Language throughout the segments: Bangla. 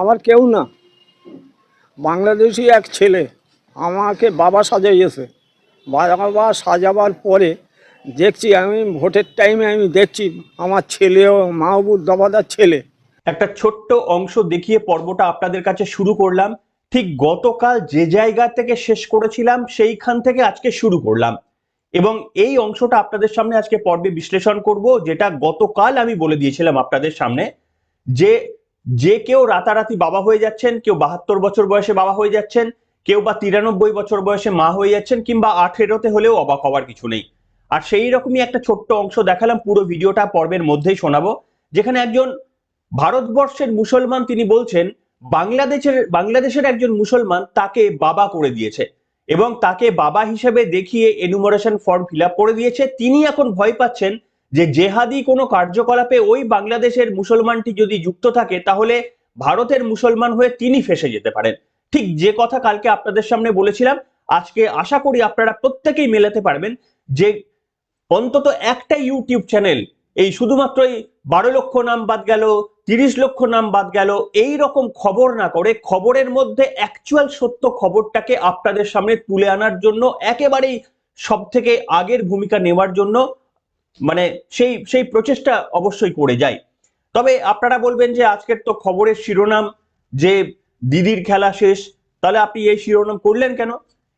আমার কেউ না। বাংলাদেশি এক ছেলে আমাকে বাবা সাজাইয়েছে বাবা সাজাবার পরে দেখছি আমি ভোটের টাইমে আমি দেখছি আমার ছেলেও মাহবুব দবাদার ছেলে। একটা ছোট্ট অংশ দেখিয়ে পর্বটা আপনাদের কাছে শুরু করলাম। ঠিক গতকাল যে জায়গা থেকে শেষ করেছিলাম, সেইখান থেকে আজকে শুরু করলাম। এবং এই অংশটা আপনাদের সামনে আজকে পর্বে বিশ্লেষণ করব, যেটা গতকাল আমি বলে দিয়েছিলাম আপনাদের সামনে, যে যে কেউ রাতারাতি বাবা হয়ে যাচ্ছেন, কেউ বাহাত্তর বছর বয়সে বাবা হয়ে যাচ্ছেন, কেউ বা তিরানব্বই বছর বয়সে মা হয়ে যাচ্ছেন কিংবা আঠেরোতে হলেও অবাক হওয়ার কিছু নেই। আর সেই রকমই একটা ছোট্ট অংশ দেখালাম, পুরো ভিডিওটা পর্বের মধ্যেই শোনাবো, যেখানে একজন ভারতবর্ষের মুসলমান তিনি বলছেন, বাংলাদেশের বাংলাদেশের একজন মুসলমান তাকে বাবা করে দিয়েছে এবং তাকে বাবা হিসেবে দেখিয়ে এনুমারেশন ফর্ম ফিল করে দিয়েছে। তিনি এখন ভয় পাচ্ছেন যে জেহাদি কোনো কার্যকলাপে ওই বাংলাদেশের মুসলমানটি যদি যুক্ত থাকে, তাহলে ভারতের মুসলমান হয়ে তিনি ফেসে যেতে পারেন। ঠিক যে কথা কালকে আপনাদের সামনে বলেছিলাম, আজকে আশা করি আপনারা প্রত্যেকেই মেলাতে পারবেন যে অন্তত একটা ইউটিউব চ্যানেল, এই শুধুমাত্র এই বারো লক্ষ নাম বাদ গেল, তিরিশ লক্ষ নাম বাদ গেল, এই রকম খবর না করে খবরের মধ্যে অ্যাকচুয়াল সত্য খবরটাকে আপনাদের সামনে তুলে আনার জন্য, একেবারেই সব থেকে আগের ভূমিকা নেওয়ার জন্য মানে সেই সেই প্রচেষ্টা অবশ্যই করে যায় তবে আপনারা বলবেন যে আজকের তো খবরের শিরোনাম যে দিদির খেলা শেষ, তাহলে আপনি এই শিরোনাম করলেন কেন?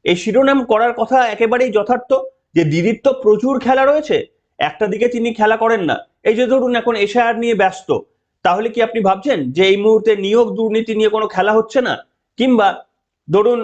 এই শিরোনাম করার কথা একেবারেই যথার্থ যে দিদির তো প্রচুর খেলা রয়েছে, একটা দিকে তিনি খেলা করেন না। এই যে ধরুন এখন এশায়ার নিয়ে ব্যস্ত, তাহলে কি আপনি ভাবছেন যে এই মুহূর্তে নিয়োগ দুর্নীতি নিয়ে কোনো খেলা হচ্ছে না? কিংবা ধরুন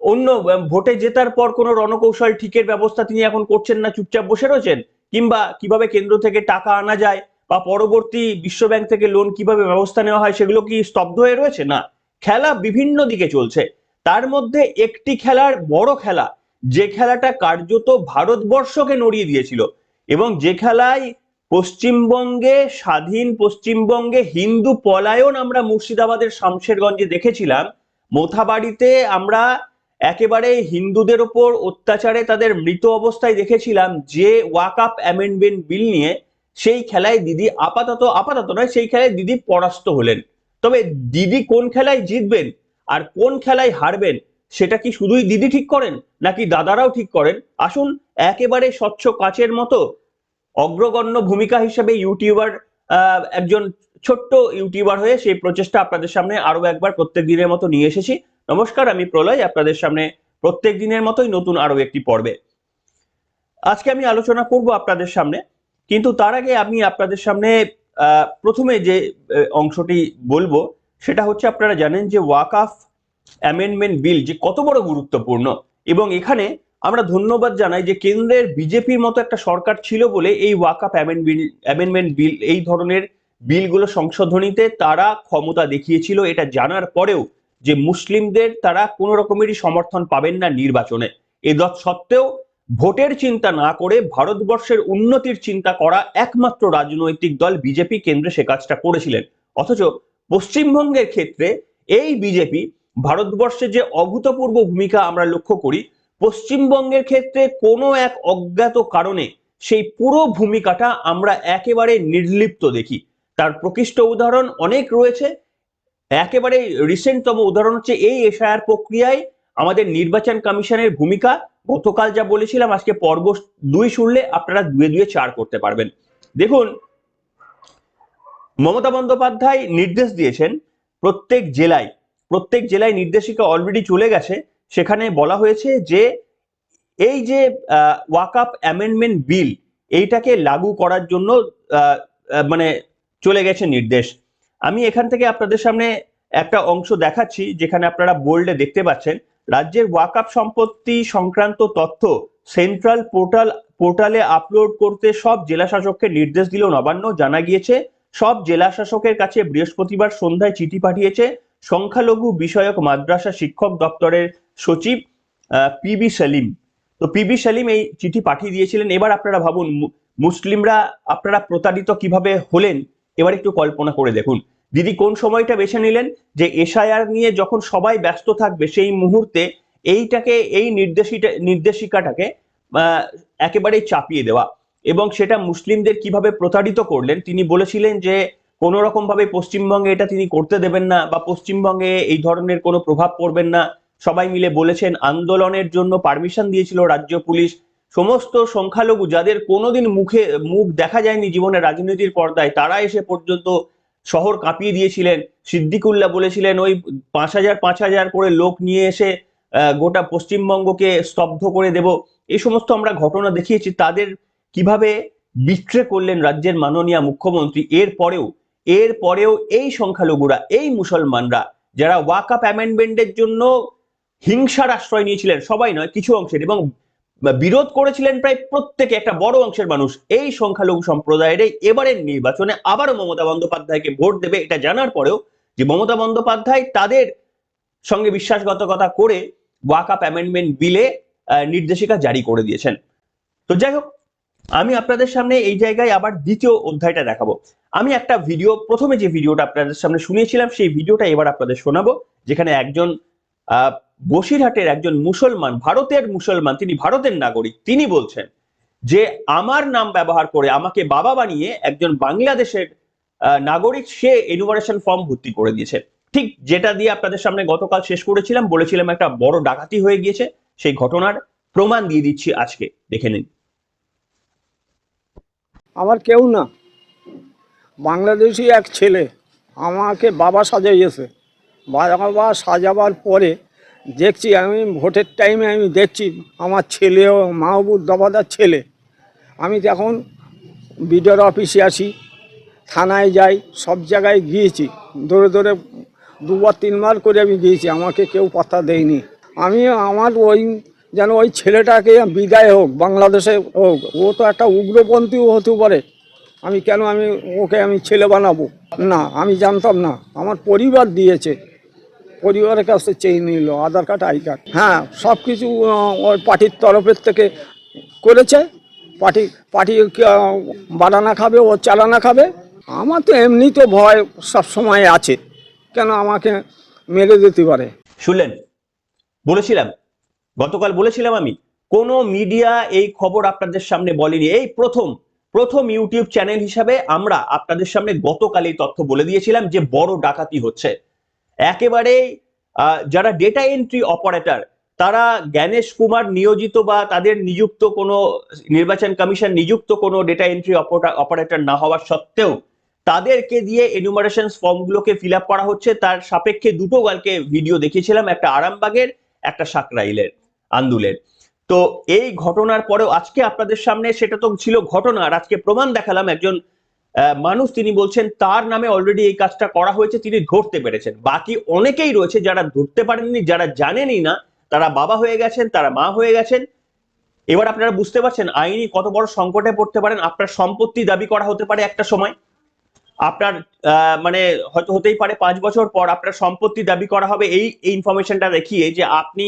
অন্য ভোটে জেতার পর কোনো রণকৌশল ঠিকের ব্যবস্থা তিনি এখন করছেন না, চুপচাপ বসে রয়েছেন? কিংবা কীভাবে কেন্দ্র থেকে টাকা আনা যায় বা পরবর্তী বিশ্বব্যাংক থেকে লোন কীভাবে ব্যবস্থা নেওয়া হয় সেগুলো কি স্তব্ধ হয়ে রয়েছে? না, খেলা বিভিন্ন দিকে চলছে। তার মধ্যে একটি খেলার বড় খেলা, যে খেলাটা কার্যত ভারতবর্ষকে নড়িয়ে দিয়েছিল এবং যে খেলায় পশ্চিমবঙ্গে স্বাধীন, পশ্চিমবঙ্গে হিন্দু পলায়ন আমরা মুর্শিদাবাদের শামশেরগঞ্জে দেখেছিলাম, মোথাবাড়িতে আমরা একেবারে হিন্দুদের ওপর অত্যাচারে তাদের মৃত অবস্থায় দেখেছিলাম যে ওয়াকআপ অ্যামেন্ডমেন্ট বিল নিয়ে সেই খেলায় দিদি আপাতত আপাতত নয়, সেই খেলায় দিদি পরাস্ত হলেন। তবে দিদি কোন খেলায় জিতবেন আর কোন খেলায় হারবেন, সেটা কি শুধুই দিদি ঠিক করেন নাকি দাদারাও ঠিক করেন? আসুন একেবারে স্বচ্ছ কাচের মতো অগ্রগণ্য ভূমিকা হিসেবে ইউটিউবার একজন ছোট্ট ইউটিউবার হয়ে সেই প্রচেষ্টা আপনাদের সামনে আরও একবার প্রত্যেক দিনের মতো নিয়ে এসেছি। নমস্কার, আমি প্রলয়, আপনাদের সামনে প্রত্যেক দিনের মতোই নতুন আরও একটি পর্বে। আজকে আমি আলোচনা করব আপনাদের সামনে, কিন্তু তার আগে আমি আপনাদের সামনে প্রথমে যে অংশটি বলব, সেটা হচ্ছে আপনারা জানেন যে ওয়াকআফ অ্যামেন্ডমেন্ট বিল যে কত বড় গুরুত্বপূর্ণ, এবং এখানে আমরা ধন্যবাদ জানাই যে কেন্দ্রের বিজেপির মতো একটা সরকার ছিল বলে এই ওয়াকআপ অ্যামেন্ডমেন্ট বিল, এই ধরনের বিলগুলো সংশোধনীতে তারা ক্ষমতা দেখিয়েছিল, এটা জানার পরেও যে মুসলিমদের তারা কোনো রকমেরই সমর্থন পাবেন না নির্বাচনে। এ সত্ত্বেও ভোটের চিন্তা না করে ভারতবর্ষের উন্নতির চিন্তা করা একমাত্র রাজনৈতিক দল বিজেপি কেন্দ্রে সে কাজটা করেছিলেন। অথচ পশ্চিমবঙ্গের ক্ষেত্রে এই বিজেপি ভারতবর্ষে যে অভূতপূর্ব ভূমিকা আমরা লক্ষ্য করি, পশ্চিমবঙ্গের ক্ষেত্রে কোনো এক অজ্ঞাত কারণে সেই পুরো ভূমিকাটা আমরা একেবারে নির্লিপ্ত দেখি। তার প্রকৃষ্ট উদাহরণ অনেক রয়েছে একেবারে রিসেন্টতম উদাহরণ হচ্ছে এই এশায়ার প্রক্রিয়ায় আমাদের নির্বাচন কমিশনের ভূমিকা, গতকাল যা বলেছিলাম, আজকে পর্ব দুই শুনলে আপনারা দুয়ে দুয়ে চার করতে পারবেন। দেখুন, মমতা বন্দ্যোপাধ্যায় নির্দেশ দিয়েছেন প্রত্যেক জেলায় প্রত্যেক জেলায় নির্দেশিকা অলরেডি চলে গেছে। সেখানে বলা হয়েছে যে, এই যে ওয়াকআপ অ্যামেন্ডমেন্ট বিল এইটাকে লাগু করার জন্য মানে চলে গেছে নির্দেশ। আমি এখান থেকে আপনাদের সামনে একটা অংশ দেখাচ্ছি, যেখানে আপনারা বোল্ডে দেখতে পাচ্ছেন, রাজ্যের ওয়াকআপ সম্পত্তি সংক্রান্ত তথ্য সেন্ট্রাল পোর্টাল পোর্টালে আপলোড করতে সব জেলা শাসককে নির্দেশ দিল নবান্ন, জানা গিয়েছে সব জেলা শাসকের কাছে বৃহস্পতিবার সন্ধ্যায় চিঠি পাঠিয়েছে সংখ্যালঘু বিষয়ক মাদ্রাসা শিক্ষক দপ্তরের সচিব পিবি সেলিম। তো পিবি সেলিম এই চিঠি পাঠিয়ে দিয়েছিলেন। এবার আপনারা ভাবুন মুসলিমরা, আপনারা প্রতারিত কীভাবে হলেন? এবার একটু কল্পনা করে দেখুন। দিদি কোন সময়টা বেছে নিলেন? যে এসআইআর নিয়ে যখন সবাই ব্যস্ত থাকবে সেই মুহূর্তে এইটাকে, এই নির্দেশিটা, নির্দেশিকাটাকে একেবারেই চাপিয়ে দেওয়া। এবং সেটা মুসলিমদের কীভাবে প্রতারিত করলেন? তিনি বলেছিলেন যে কোনো রকম ভাবে পশ্চিমবঙ্গে এটা তিনি করতে দেবেন না বা পশ্চিমবঙ্গে এই ধরনের কোনো প্রভাব পড়বেন না। সবাই মিলে বলেছেন আন্দোলনের জন্য পারমিশন দিয়েছিল রাজ্য পুলিশ। সমস্ত সংখ্যালঘু যাদের কোনোদিন মুখে, মুখ দেখা যায়নি জীবনে রাজনীতির পর্দায়, তারা এসে পর্যন্ত শহর কাঁপিয়ে দিয়েছিলেন। সিদ্দিকুল্লাহ বলেছিলেন, ওই পাঁচ হাজার পাঁচ হাজার করে লোক নিয়ে এসে গোটা পশ্চিমবঙ্গকে স্তব্ধ করে দেব। এই সমস্ত আমরা ঘটনা দেখিয়েছি। তাদের কীভাবে বিট্রে করলেন রাজ্যের মাননীয় মুখ্যমন্ত্রী? এর পরেও এর পরেও এই সংখ্যালঘুরা, এই মুসলমানরা, যারা ওয়াকআপ অ্যামেন্ডমেন্টের জন্য হিংসার আশ্রয় নিয়েছিলেন, সবাই নয়, কিছু অংশের এবং বিরোধ করেছিলেন প্রায় প্রত্যেকে একটা বড় অংশের মানুষ, এই সংখ্যালঘু সম্প্রদায়ের এবারের নির্বাচনে আবারও মমতা বন্দ্যোপাধ্যায়কে ভোট দেবে, এটা জানার পরেও যে মমতা বন্দ্যোপাধ্যায় তাদের সঙ্গে বিশ্বাসঘাতকতা করে ওয়াকআপ অ্যামেন্ডমেন্ট বিলে নির্দেশিকা জারি করে দিয়েছেন। তো যাই হোক, আমি আপনাদের সামনে এই জায়গায় আবার দ্বিতীয় অধ্যায়টা দেখাবো। আমি একটা ভিডিও, প্রথমে যে ভিডিওটা আপনাদের সামনে শুনিয়েছিলাম, সেই ভিডিওটা এবার আপনাদের শোনাবো, যেখানে একজন বসিরহাটের একজন মুসলমান, ভারতের মুসলমান, তিনি ভারতের নাগরিক, তিনি বলছেন যে আমার নাম ব্যবহার করে আমাকে বাবা বানিয়ে একজন বাংলাদেশের নাগরিক সে এনুমারেশন ফর্ম ভর্তি করে দিয়েছে। ঠিক যেটা দিয়ে আপনাদের সামনে গতকাল শেষ করেছিলাম, বলেছিলাম একটা বড় ডাকাতি হয়ে গিয়েছে, সেই ঘটনার প্রমাণ দিয়ে দিচ্ছি আজকে। দেখে নিন। আমার কেউ না। বাংলাদেশি এক ছেলে আমাকে বাবা সাজাইয়েছে। বাবা সাজাবার পরে দেখছি আমি, ভোটের টাইমে আমি দেখছি আমার ছেলেও মাহবুব দবাদার ছেলে। আমি তখন বিডিওর অফিসে আসি, থানায় যাই, সব জায়গায় গিয়েছি। দৌড়ে দৌড়ে দুবার, তিনবার করে আমি গিয়েছি, আমাকে কেউ পাত্তা দেয়নি। আমি আমার ওই, যেন ওই ছেলেটাকে বিদায় হোক, বাংলাদেশে হোক, ও তো একটা উগ্রপন্থীও হতে পারে। আমি কেন আমি ওকে আমি ছেলে বানাবো? না, আমি জানতাম না। আমার পরিবার দিয়েছে। পরিবারের কাছে চেয়ে নিল আধার কার্ড আই কার্ড। হ্যাঁ। সব কিছু ওই পার্টির তরফের থেকে করেছে। পার্টি পার্টি বানানা খাবে ও চালানা খাবে। আমার তো এমনি তো ভয় সব সময় আছে। কেন আমাকে মেরে দিতে পারে? শুনলেন? বলেছিলাম। গতকাল বলেছিলাম আমি কোন মিডিয়া এই খবর আপনাদের সামনে বলেনি। এই প্রথম প্রথম ইউটিউব চ্যানেল হিসাবে আমরা আপনাদের সামনে গতকাল এই তথ্য বলে দিয়েছিলাম যে বড় ডাকাতি হচ্ছে। একেবারে যারা ডেটা এন্ট্রি অপারেটর তারা জ্ঞানেশ কুমার নিয়োজিত বা তাদের নিযুক্ত কোনো নির্বাচন কমিশন নিযুক্ত কোনো ডেটা এন্ট্রি অপারেটর না হওয়ার সত্ত্বেও, তাদেরকে দিয়ে এনুমারেশন ফর্মগুলোকে ফিল আপ করা হচ্ছে। তার সাপেক্ষে দুটো কালকে ভিডিও দেখিয়েছিলাম, একটা আরামবাগের, একটা সাকরাইলের, আন্দুলের। তো এই ঘটনার পরেও আজকে আপনাদের সামনে, সেটা তো ছিল ঘটনা আর আজকে প্রমাণ দেখালাম একজন মানুষ তিনি বলছেন, তার নামে অলরেডি এই কাজটা করা হয়েছে, তিনি ধরতে পেরেছেন। বাকি অনেকেই রয়েছে যারা ধরতে পারেননি, যারা জানেনই না, তারা বাবা হয়ে গেছেন, তারা মা হয়ে গেছেন। এবার আপনারা বুঝতে পারছেন, আইনি কত বড় সংকটে পড়তে পারেন, আপনার সম্পত্তি দাবি করা হতে পারে একটা সময়। আপনার মানে হয়তো হতেই পারে পাঁচ বছর পর আপনার সম্পত্তি দাবি করা হবে, এই ইনফরমেশনটা দেখিয়ে যে আপনি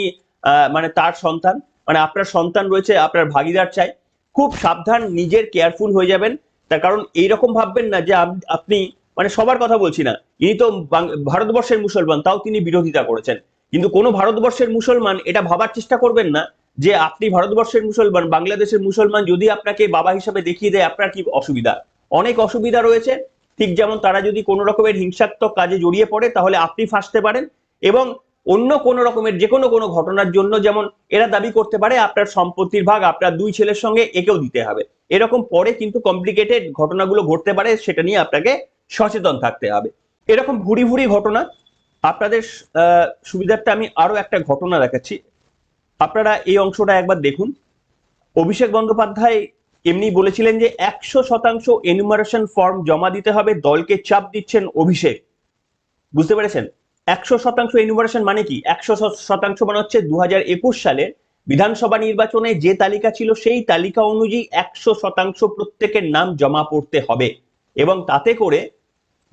মানে তার সন্তান মানে আপনার সন্তান রয়েছে, আপনার ভাগিদার চাই। খুব সাবধান, নিজের কেয়ারফুল হয়ে যাবেন। তার কারণ এইরকম ভাববেন না যে আপ- আপনি মানে সবার কথা বলছি না। ইনি তো ভারতবর্ষের মুসলমান, তাও তিনি বিরোধিতা করেছেন। কিন্তু কোনো ভারতবর্ষের মুসলমান এটা ভাবার চেষ্টা করবেন না যে আপনি ভারতবর্ষের মুসলমান, বাংলাদেশের মুসলমান, যদি আপনাকে বাবা হিসাবে দেখিয়ে দেয়, আপনার কি অসুবিধা? অনেক অসুবিধা রয়েছে। ঠিক যেমন তারা যদি কোনো রকমের হিংসাত্মক কাজে জড়িয়ে পড়ে, তাহলে আপনি ফাঁসতে পারেন এবং অন্য কোনো রকমের যে কোনো কোনো ঘটনার জন্য যেমন এরা দাবি করতে পারে, আপনার সম্পত্তির ভাগ, আপনার দুই ছেলের সঙ্গে একেও দিতে হবে। এরকম পরে কিন্তু কমপ্লিকেটেড ঘটনাগুলো ঘটতে পারে, সেটা নিয়ে আপনাকে সচেতন থাকতে হবে। এরকম ভুরি ভুরি ঘটনা, আপনাদের সুবিধার্থে আমি আরও একটা ঘটনা দেখাচ্ছি। আপনারা এই অংশটা একবার দেখুন। অভিষেক বন্দ্যোপাধ্যায় এমনি বলেছিলেন যে একশো শতাংশ এনুমারেশন ফর্ম জমা দিতে হবে, দলকে চাপ দিচ্ছেন অভিষেক। বুঝতে পেরেছেন? একশো শতাংশ এনুমারেশন মানে কি? একশো শতাংশ মানে হচ্ছে দু সালের বিধানসভা নির্বাচনে যে তালিকা ছিল সেই তালিকা অনুযায়ী একশো শতাংশ প্রত্যেকের নাম জমা পড়তে হবে। এবং তাতে করে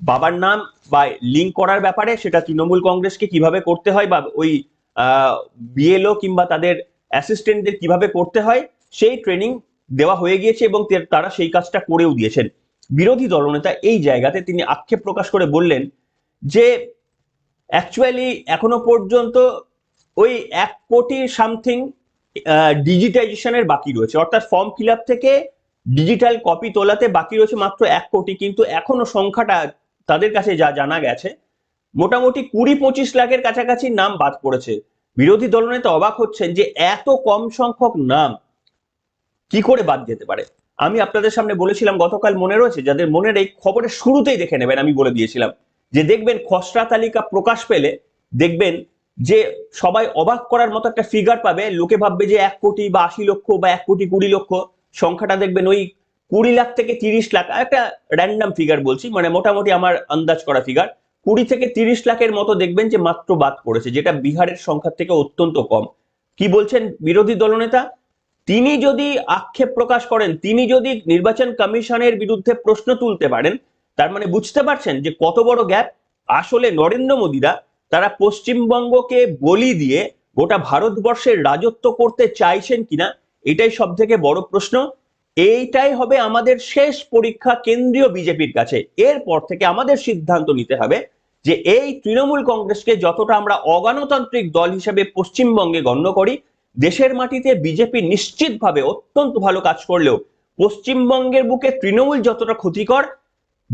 বাবার নাম বা লিঙ্ক করার ব্যাপারে সেটা তৃণমূল কংগ্রেসকে কীভাবে করতে হয় বা ওই বিএলও কিংবা তাদের অ্যাসিস্ট্যান্টদের কীভাবে করতে হয়, সেই ট্রেনিং দেওয়া হয়ে গিয়েছে এবং তারা সেই কাজটা করেও দিয়েছেন। বিরোধী দলনেতা এই জায়গাতে তিনি আক্ষেপ প্রকাশ করে বললেন যে অ্যাকচুয়ালি এখনও পর্যন্ত ওই এক কোটি সামথিং ডিজিটাইজেশনের বাকি রয়েছে। অর্থাৎ ফর্ম ফিল থেকে ডিজিটাল কপি তোলাতে বাকি রয়েছে মাত্র এক কোটি। কিন্তু এখনও সংখ্যাটা তাদের কাছে যা জানা গেছে, মোটামুটি কুড়ি পঁচিশ লাখের কাছাকাছি নাম বাদ পড়েছে। বিরোধী দলনেতা অবাক হচ্ছেন যে এত কম সংখ্যক নাম কি করে বাদ যেতে পারে? আমি আপনাদের সামনে বলেছিলাম, গতকাল মনে রয়েছে, যাদের মনের এই খবরের শুরুতেই দেখে নেবেন, আমি বলে দিয়েছিলাম। যে দেখবেন খসড়া তালিকা প্রকাশ পেলে দেখবেন যে সবাই অবাক করার মতো একটা ফিগার পাবে, লোকে ভাববে যে এক কোটি বা আশি লক্ষ বা এক কোটি কুড়ি লক্ষ, সংখ্যাটা দেখবেন ওই কুড়ি লাখ থেকে তিরিশ লাখ একটা র্যান্ডাম ফিগার বলছি মানে মোটামুটি আমার আন্দাজ করা ফিগার কুড়ি থেকে তিরিশ লাখের মতো দেখবেন যে মাত্র বাদ পড়েছে, যেটা বিহারের সংখ্যার থেকে অত্যন্ত কম। কি বলছেন বিরোধী দলনেতা? তিনি যদি আক্ষেপ প্রকাশ করেন, তিনি যদি নির্বাচন কমিশনের বিরুদ্ধে প্রশ্ন তুলতে পারেন, তার মানে বুঝতে পারছেন যে কত বড় গ্যাপ আসলে নরেন্দ্র মোদীরা তারা পশ্চিমবঙ্গকে বলি দিয়ে গোটা ভারতবর্ষের রাজত্ব করতে চাইছেন কিনা, এটাই সব থেকে বড় প্রশ্ন। এইটাই হবে আমাদের শেষ পরীক্ষা কেন্দ্রীয় বিজেপির কাছে। এরপর থেকে আমাদের সিদ্ধান্ত নিতে হবে যে এই তৃণমূল কংগ্রেসকে যতটা আমরা অগণতান্ত্রিক দল হিসেবে পশ্চিমবঙ্গে গণ্য করি, দেশের মাটিতে বিজেপি নিশ্চিতভাবে অত্যন্ত ভালো কাজ করলেও পশ্চিমবঙ্গের বুকে তৃণমূল যতটা ক্ষতিকর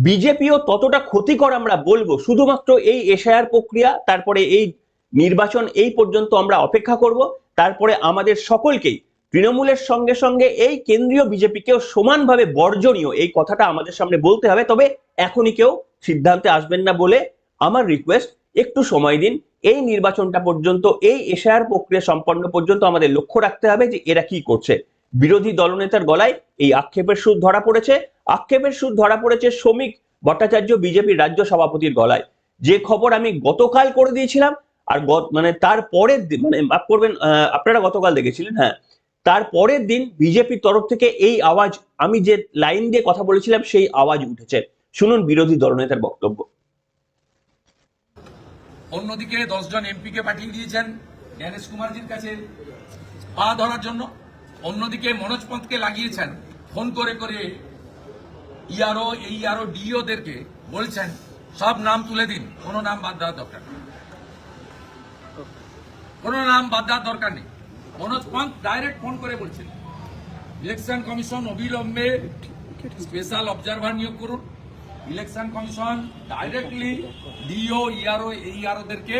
বিজেপিও ততটা ক্ষতিকর আমরা বলব। শুধুমাত্র এই এশায়ার প্রক্রিয়া, তারপরে এই নির্বাচন এই পর্যন্ত আমরা অপেক্ষা করব। তারপরে আমাদের সকলকেই, তৃণমূলের সঙ্গে সঙ্গে এই কেন্দ্রীয় বিজেপিকেও সমানভাবে বর্জনীয় এই কথাটা আমাদের সামনে বলতে হবে। তবে এখনই কেউ সিদ্ধান্তে আসবেন না বলে আমার রিকোয়েস্ট একটু সময় দিন। এই নির্বাচনটা পর্যন্ত, এই এশায়ার প্রক্রিয়া সম্পন্ন পর্যন্ত আমাদের লক্ষ্য রাখতে হবে যে এরা কি করছে। বিরোধী দলনেতার গলায় এই আক্ষেপের সুর ধরা পড়েছে। আক্ষেপের সুর ধরা পড়েছে শ্রমিক ভট্টাচার্য বিজেপির রাজ্য সভাপতির গলায়। যে খবর আমি গতকাল করে দিয়েছিলাম, আর মানে তার পরের দিন মানে মাফ করবেন আপনারা গতকাল দেখেছিলেন হ্যাঁ। তার পরের দিন বিজেপির তরফ থেকে এই আওয়াজ, আমি যে লাইন দিয়ে কথা বলেছিলাম, সেই আওয়াজ উঠেছে। শুনুন বিরোধী দলনেতার বক্তব্য। অন্যদিকে দশজন এমপিকে পাঠিয়ে দিয়েছেন জ্ঞানেশ কুমারজির কাছে পা ধরার জন্য। অন্যদিকে মনোজ পন্থকে লাগিয়েছেন, ফোন করে করে ইয়ারও এই ইয়ারও ডিওদেরকে বলছেন, সব নাম তুলে দিন, কোনো নাম বাদ দেওয়ার দরকার নেই। কোনো নাম বাদ দেওয়ার দরকার নেই। মনোজ পন্থ ডাইরেক্ট ফোন করে বলছেন, ইলেকশন কমিশন অবিলম্বে স্পেশাল অবজারভার নিয়োগ করুন। Election commission directly DEO ERO এইআরওদেরকে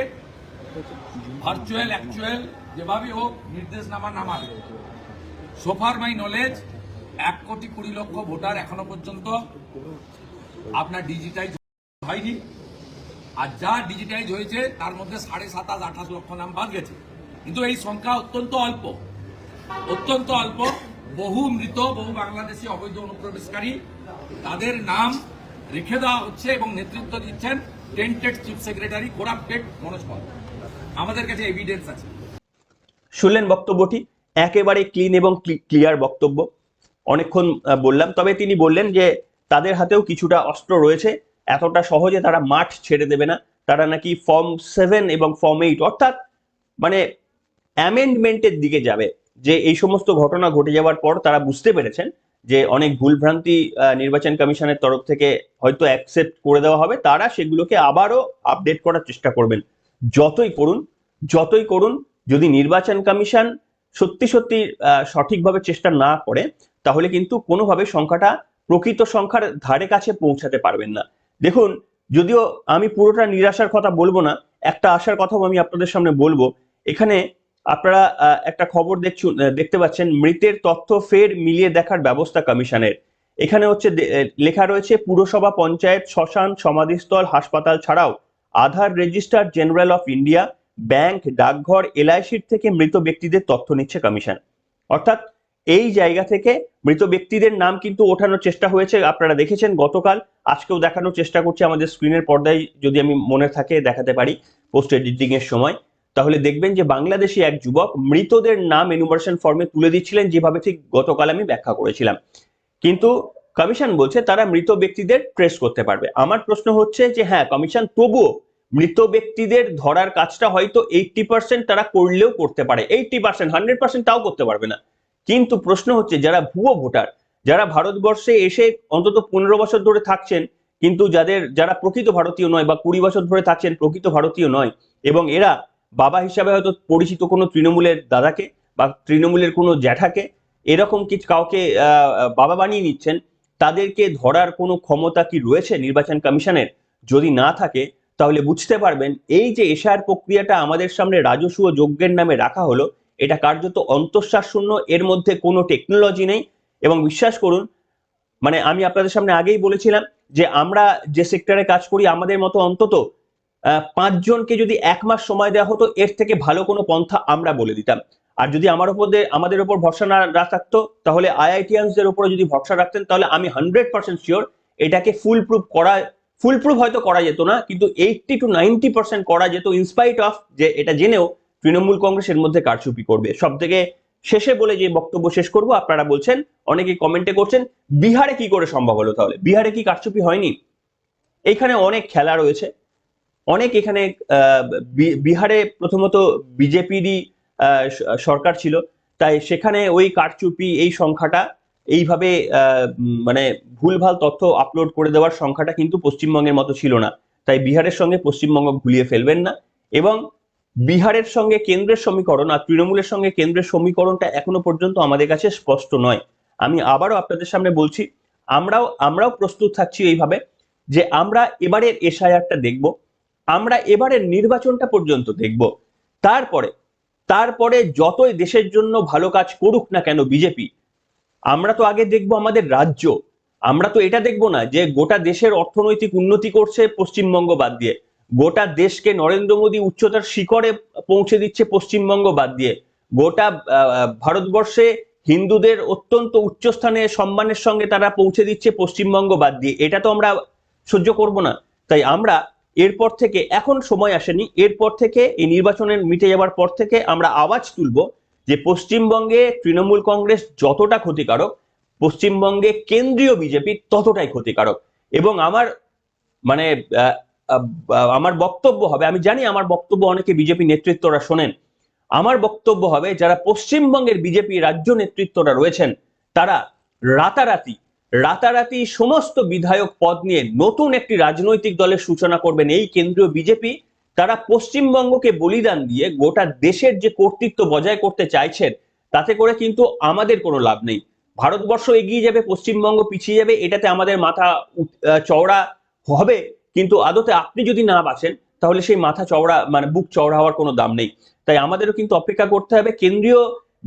virtual, actual যেভাবে হোক, নির্দেশনামা নামাবে। সোফার মাই নলেজ এক কোটি কুড়ি লক্ষ ভোটার এখনও পর্যন্ত আপনার ডিজিটাইজ হয়নি। আর যা ডিজিটাইজ হয়েছে, তার মধ্যে সাড়ে সাতাশ আঠাশ লক্ষ নাম বাদ গেছে। কিন্তু এই সংখ্যা অত্যন্ত অল্প। অত্যন্ত অল্প। বহু মৃত, বহু বাংলাদেশি অবৈধ অনুপ্রবেশকারী তাদের নাম রেখে দেওয়া হচ্ছে এবং নেতৃত্ব দিচ্ছেন tainted chief secretary corrupted Manoj Pal. আমাদের কাছে এভিডেন্স আছে। শুনলেন বক্তব্যটি? একেবারে ক্লিন এবং ক্লিয়ার বক্তব্য। অনেকক্ষণ বললাম। তবে তিনি বললেন যে তাদের হাতেও কিছুটা অস্ত্র রয়েছে। এতটা সহজে তারা মাঠ ছেড়ে দেবে না। তারা নাকি ফর্ম সেভেন এবং ফর্ম এইট, অর্থাৎ মানে অ্যামেন্ডমেন্টের দিকে যাবে। যে এই সমস্ত ঘটনা ঘটে যাওয়ার পর তারা বুঝতে পেরেছেন যে অনেক ভুলভ্রান্তি নির্বাচন কমিশনের তরফ থেকে হয়তো অ্যাকসেপ্ট করে দেওয়া হবে। তারা সেগুলোকে আবারও আপডেট করার চেষ্টা করবেন। যতই করুন যতই করুন, যদি নির্বাচন কমিশন সত্যি সত্যি সঠিকভাবে চেষ্টা না করে তাহলে কিন্তু কোনোভাবে সংখ্যাটা প্রকৃত সংখ্যার ধারে কাছে পৌঁছাতে পারবেন না। দেখুন, যদিও আমি পুরোটা নিরাশার কথা বলব না, একটা আশার কথাও আমি আপনাদের সামনে বলব। এখানে আপনারা একটা খবর দেখছুন দেখতে পাচ্ছেন, মৃতের তথ্য ফের মিলিয়ে দেখার ব্যবস্থা কমিশনের। এখানে হচ্ছে লেখা রয়েছে, পুরসভা পঞ্চায়েত, শ্মশান, সমাধিস্থল, হাসপাতাল ছাড়াও Aadhaar register general of India, bank, ডাকঘর, এলআইসির থেকে মৃত ব্যক্তিদের তথ্য নিচ্ছে কমিশন। অর্থাৎ এই জায়গা থেকে মৃত ব্যক্তিদের নাম কিন্তু ওঠানোর চেষ্টা হয়েছে। আপনারা দেখেছেন গতকাল, আজকেও দেখানোর চেষ্টা করছি আমাদের স্ক্রিনের পর্দায়, যদি আমি মনে থাকে দেখাতে পারি পোস্ট এডিটিং এর সময়। তাহলে দেখবেন যে বাংলাদেশি এক যুবক মৃতদের নাম এনুমারেশন ফর্মে তুলে দিচ্ছিলেন, যেভাবে ঠিক গতকাল আমি ব্যাখ্যা করেছিলাম। কিন্তু কমিশন বলছে তারা মৃত ব্যক্তিদের ট্রেস করতে পারবে। আমার প্রশ্ন হচ্ছে যে হ্যাঁ কমিশন, তবুও মৃত ব্যক্তিদের ধরার কাজটা হয়তো এইটটি পার্সেন্ট তারা করলেও করতে পারে। এইটটি পার্সেন্ট হান্ড্রেড পার্সেন্ট তাও করতে পারবে না। কিন্তু প্রশ্ন হচ্ছে যারা ভুয়ো ভোটার, যারা ভারতবর্ষে এসে অন্তত পনেরো বছর ধরে থাকছেন, কিন্তু যাদের, যারা প্রকৃত ভারতীয় নয় বা কুড়ি বছর ধরে থাকছেন প্রকৃত ভারতীয় নয় এবং এরা বাবা হিসাবে হয়তো পরিচিত কোনো তৃণমূলের দাদাকে বা তৃণমূলের কোনো জ্যাঠাকে, এরকম কিছু কাউকে বাবা বানিয়ে নিচ্ছেন, তাদেরকে ধরার কোনো ক্ষমতা কি রয়েছে নির্বাচন কমিশনের? যদি না থাকে, তাহলে বুঝতে পারবেন, এই যে এশায়ার প্রক্রিয়াটা আমাদের সামনে রাজস্ব যজ্ঞের নামে রাখা হলো এটা কার্যত অন্তঃশ্বাস শূন্য, এর মধ্যে কোনো টেকনোলজি নেই। এবং বিশ্বাস করুন মানে আমি আপনাদের সামনে আগেই বলেছিলাম যে আমরা যে সেক্টরে কাজ করি, আমাদের মতো অন্তত পাঁচজনকে যদি এক মাস সময় দেওয়া হতো, এর থেকে ভালো কোনো পন্থা আমরা বলে দিতাম। আর যদি আমার উপর আমাদের উপর ভরসা না রা- থাকতো তাহলে আইআইটিয়ানসদের উপরে যদি ভরসা রাখতেন, তাহলে আমি হান্ড্রেড পার্সেন্ট শিওর এটাকে ফুল প্রুফ করা ফুল প্রুফ হয়তো করা যেত না, কিন্তু এইটটি টু নাইনটি পার্সেন্ট করা যেত ইনস্পাইট অফ যে এটা জেনেও তৃণমূল কংগ্রেস এর মধ্যে কারচুপি করবে। সব থেকে শেষে বলে যে বক্তব্য শেষ করব, আপনারা বলছেন, অনেকে কমেন্টে করছেন, বিহারে কি করে সম্ভব হলো তাহলে? বিহারে কি কারচুপি হয়নি? এখানে অনেক খেলা রয়েছে। অনেক এখানে বিহারে প্রথমত বিজেপিরই সরকার ছিল। তাই সেখানে ওই কারচুপি, এই সংখ্যাটা, এইভাবে মানে ভুলভাল তথ্য আপলোড করে দেওয়ার সংখ্যাটা কিন্তু পশ্চিমবঙ্গের মতো ছিল না। তাই বিহারের সঙ্গে পশ্চিমবঙ্গ ভুলিয়ে ফেলবেন না। এবং বিহারের সঙ্গে কেন্দ্রের সমীকরণ আর তৃণমূলের সঙ্গে কেন্দ্রের সমীকরণটা এখনও পর্যন্ত আমাদের কাছে স্পষ্ট নয়। আমি আবারও আপনাদের সামনে বলছি, আমরাও আমরাও প্রস্তুত থাকছি এইভাবে যে আমরা এবারের এসআইআরটা দেখব, আমরা এবারের নির্বাচনটা পর্যন্ত দেখব। তারপরে তারপরে যতই দেশের জন্য ভালো কাজ করুক না কেন বিজেপি, আমরা তো আগে দেখব আমাদের রাজ্য, আমরা তো এটা দেখব না যে গোটা দেশের অর্থনৈতিক উন্নতি করছে পশ্চিমবঙ্গ বাদ দিয়ে। গোটা দেশকে নরেন্দ্র মোদী উচ্চতার শিখরে পৌঁছে দিচ্ছে পশ্চিমবঙ্গ বাদ দিয়ে। গোটা ভারতবর্ষে হিন্দুদের অত্যন্ত উচ্চস্থানে সম্মানের সঙ্গে তারা পৌঁছে দিচ্ছে পশ্চিমবঙ্গ বাদ দিয়ে। এটা তো আমরা সহ্য করব না। তাই আমরা এরপর থেকে, এখন সময় আসেনি, এরপর থেকে এই নির্বাচনের মিটে যাওয়ার পর থেকে আমরা আওয়াজ তুলব যে পশ্চিমবঙ্গে তৃণমূল কংগ্রেস যতটা ক্ষতিকারক, পশ্চিমবঙ্গে কেন্দ্রীয় বিজেপি ততটাই ক্ষতিকারক। এবং আমার মানে আমার বক্তব্য হবে, আমি জানি আমার বক্তব্য অনেকে বিজেপি নেতৃত্বরা শোনেন। আমার বক্তব্য হবে, যারা পশ্চিমবঙ্গের বিজেপি রাজ্য নেতৃত্বরা রয়েছেন, তারা রাতারাতি রাতারাতি সমস্ত বিধায়ক পদ নিয়ে নতুন একটি রাজনৈতিক দলের সূচনা করবেন এই কেন্দ্রীয় বিজেপি। তারা পশ্চিমবঙ্গকে বলিদান দিয়ে গোটা দেশের যে কর্তৃত্ব বজায় করতে চাইছেন, তাতে করে কিন্তু আমাদের কোনো লাভ নেই। ভারতবর্ষ এগিয়ে যাবে, পশ্চিমবঙ্গ পিছিয়ে যাবে, এটাতে আমাদের মাথা চওড়া হবে। কিন্তু আদতে আপনি যদি না বাঁচেন তাহলে সেই মাথা চওড়া মানে বুক চওড়া হওয়ার কোনো দাম নেই। তাই আমাদেরও কিন্তু অপেক্ষা করতে হবে। কেন্দ্রীয়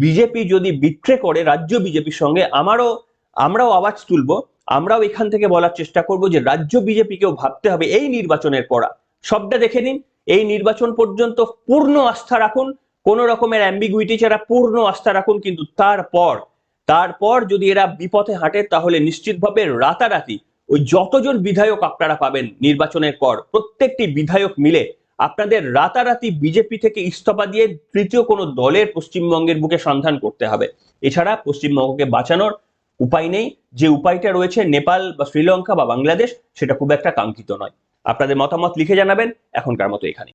বিজেপি যদি বিট্রে করে, রাজ্য বিজেপির সঙ্গে, আমারও, আমরাও আওয়াজ তুলবো, আমরাও এখান থেকে বলার চেষ্টা করব যে রাজ্য বিজেপিকেও ভাবতে হবে এই নির্বাচনের পড়া। সবটা দেখে নিন, এই নির্বাচন পর্যন্ত পূর্ণ আস্থা রাখুন, কোন রকমের অ্যাম্বিগুইটি ছাড়া পূর্ণ আস্থা রাখুন, কিন্তু তারপর তারপর যদি এরা বিপথে হাঁটে, তাহলে নিশ্চিতভাবে রাতারাতি ওই যতজন বিধায়ক আপনারা পাবেন নির্বাচনের পর, প্রত্যেকটি বিধায়ক মিলে আপনাদের রাতারাতি বিজেপি থেকে ইস্তফা দিয়ে তৃতীয় কোনো দলের পশ্চিমবঙ্গের বুকে সন্ধান করতে হবে। এছাড়া পশ্চিমবঙ্গকে বাঁচানোর উপায় নেই। যে উপায়টা রয়েছে নেপাল বা শ্রীলঙ্কা বা বাংলাদেশ, সেটা খুব একটা কাঙ্ক্ষিত নয়। আপনাদের মতামত লিখে জানাবেন এখনকার মতো এখানে